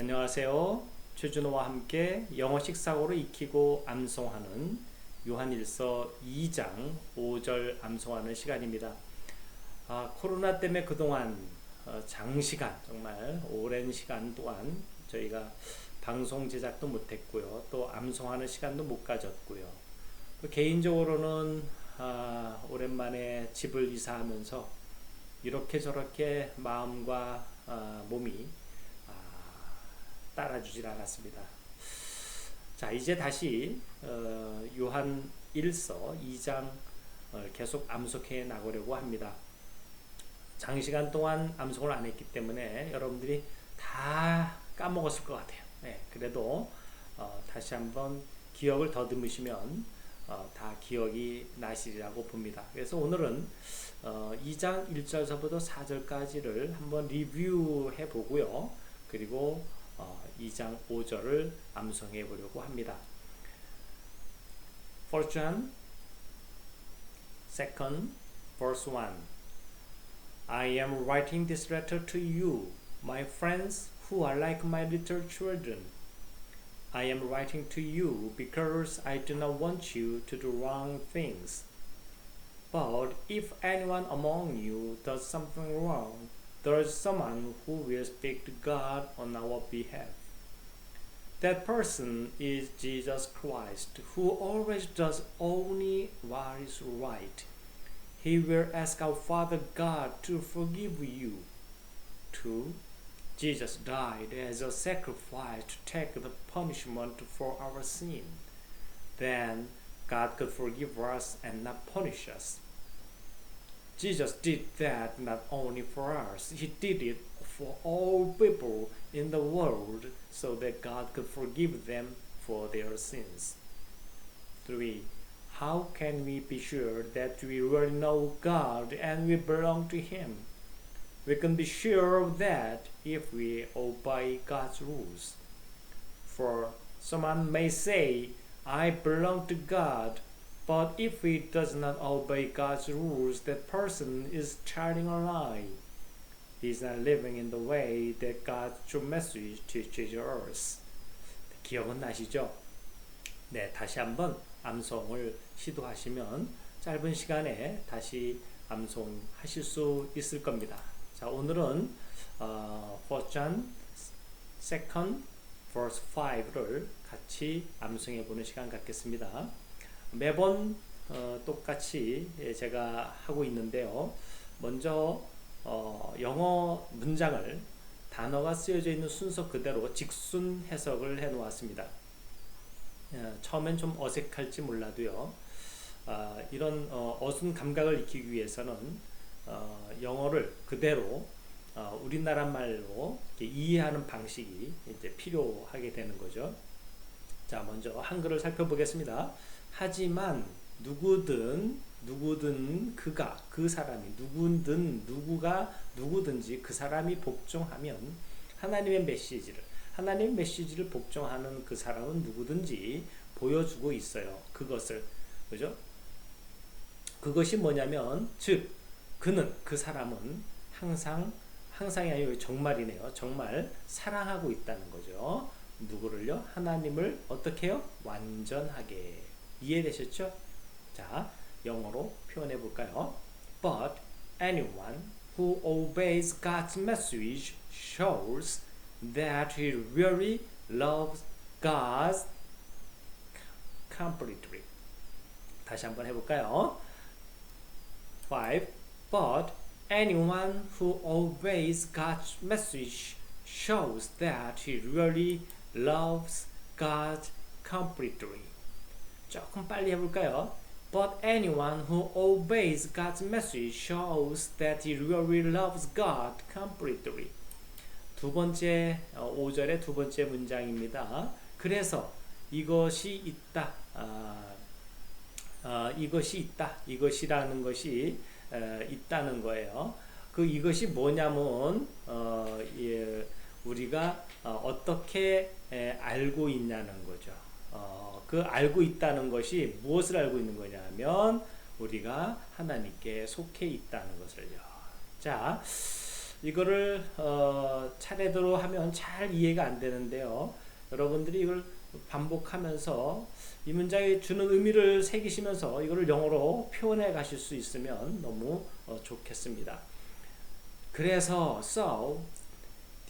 안녕하세요. 최준호와 함께 영어 식 사고를 익히고 암송하는 요한일서 2장 5절 암송하는 시간입니다. 아, 코로나 때문에 그동안 어, 장시간 정말 오랜 시간 동안 저희가 방송 제작도 못했고요. 또 암송하는 시간도 못 가졌고요. 또 개인적으로는 아, 오랜만에 집을 이사하면서 이렇게 저렇게 마음과 아, 몸이 아, 따라주질 않았습니다. 자 이제 다시 어, 요한 1서 2장 어, 계속 암송해 나가려고 합니다. 장시간 동안 암송을 안 했기 때문에 여러분들이 다 까먹었을 것 같아요. 네, 그래도 어, 다시 한번 기억을 더듬으시면 어, 다 기억이 나시리라고 봅니다. 그래서 오늘은 어, 2장 1절서부터 4절까지를 한번 리뷰해 보고요. 그리고 어, 2장 5절을 암송해 보려고 합니다. First John, second verse 1. I am writing this letter to you, my friends who are like my little children. I am writing to you because I do not want you to do wrong things. But if anyone among you does something wrong, there is someone who will speak to God on our behalf. That person is Jesus Christ, who always does only what is right. He will ask our Father God to forgive you. 2. Jesus died as a sacrifice to take the punishment for our sin. Then God could forgive us and not punish us. Jesus did that not only for us, He did it for all people in the world so that God could forgive them for their sins. 3. How can we be sure that we really know God and we belong to Him? We can be sure of that if we obey God's rules. For someone may say, I belong to God, but if he does not obey God's rules, that person is telling a lie. Is living in the way that God's true message teaches us. 기억은 나시죠? 네, 다시 한번 암송을 시도하시면 짧은 시간에 다시 암송하실 수 있을 겁니다. 자, 오늘은 어, First John Second Verse 5를 같이 암송해 보는 시간 갖겠습니다. 매번 어, 똑같이 제가 하고 있는데요. 먼저 어, 영어 문장을 단어가 쓰여져 있는 순서 그대로 직순 해석을 해 놓았습니다. 어, 처음엔 좀 어색할지 몰라도요. 아, 이런 어, 어순 감각을 익히기 위해서는 어, 영어를 그대로 어, 우리나라 말로 이해하는 방식이 이제 필요하게 되는 거죠. 자, 먼저 한글을 살펴보겠습니다. 하지만 누구든 누구든 그가 그 사람이 누구든 누구가 누구든지 그 사람이 복종하면 하나님의 메시지를 하나님의 메시지를 복종하는 그 사람은 누구든지 보여주고 있어요. 그것을 그죠? 그것이 뭐냐면 즉 그는 그 사람은 항상 항상이 아니고 정말이네요. 정말 사랑하고 있다는 거죠. 누구를요? 하나님을 어떻게 해요? 완전하게 이해되셨죠? 자, 영어로 표현해 볼까요? But anyone who obeys God's message shows that he really loves God completely. 다시 한번 해볼까요? 5. But anyone who obeys God's message shows that he really loves God completely. 조금 빨리 해볼까요? But anyone who obeys God's message shows that he really loves God completely. 두 번째 5절의 두 번째 문장입니다. 그래서 이것이 있다. 아, 아, 이것이 있다. 이것이라는 것이 에, 있다는 거예요. 그 이것이 뭐냐면 어, 예, 우리가 어, 떻게 알고 있냐는 거죠. 어, 그 알고 있다는 것이 무엇을 알고 있는 거냐면 우리가 하나님께 속해 있다는 것을요. 자, 이거를 어, 차례대로 하면 잘 이해가 안 되는데요. 여러분들이 이걸 반복하면서 이 문장에 주는 의미를 새기시면서 이거를 영어로 표현해 가실 수 있으면 너무 어, 좋겠습니다. 그래서 so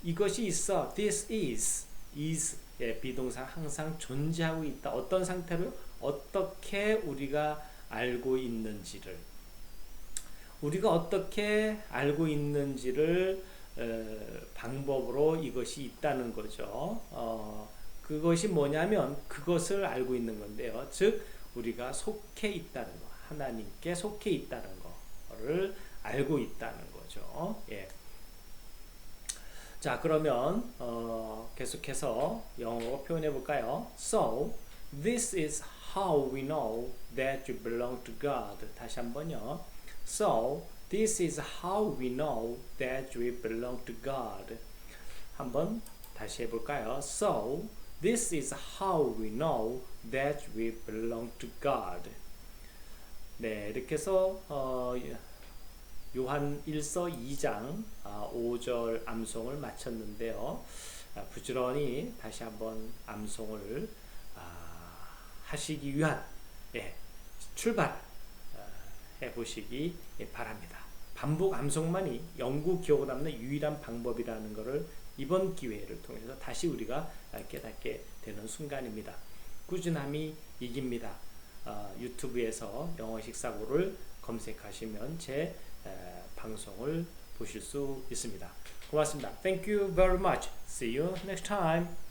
이것이 있어 this is is 예, 비동사 항상 존재하고 있다. 어떤 상태로 어떻게 우리가 알고 있는지를 우리가 어떻게 알고 있는지를 어, 방법으로 이것이 있다는 거죠. 어, 그것이 뭐냐면 그것을 알고 있는 건데요. 즉 우리가 속해 있다는 거, 하나님께 속해 있다는 거를 알고 있다는 거죠. 예. 자 그러면 어, 계속해서 영어로 표현해 볼까요? So this is how we know that you belong to God. 다시 한번요. So this is how we know that we belong to God. 한번 다시 해볼까요? So this is how we know that we belong to God. 네, 이렇게 해서 어, 요한 1서 2장 5절 암송을 마쳤는데요. 아, 부지런히 다시 한번 암송을 아, 하시기 위한 예, 출발 아, 해보시기 바랍니다. 반복 암송만이 영구 기억에 남는 유일한 방법이라는 것을 이번 기회를 통해서 다시 우리가 깨닫게 되는 순간입니다. 꾸준함이 이깁니다. 어, 유튜브에서 영어 식 사고를 검색하시면 제 에, 방송을 보실 수 있습니다. 고맙습니다. Thank you very much. See you next time.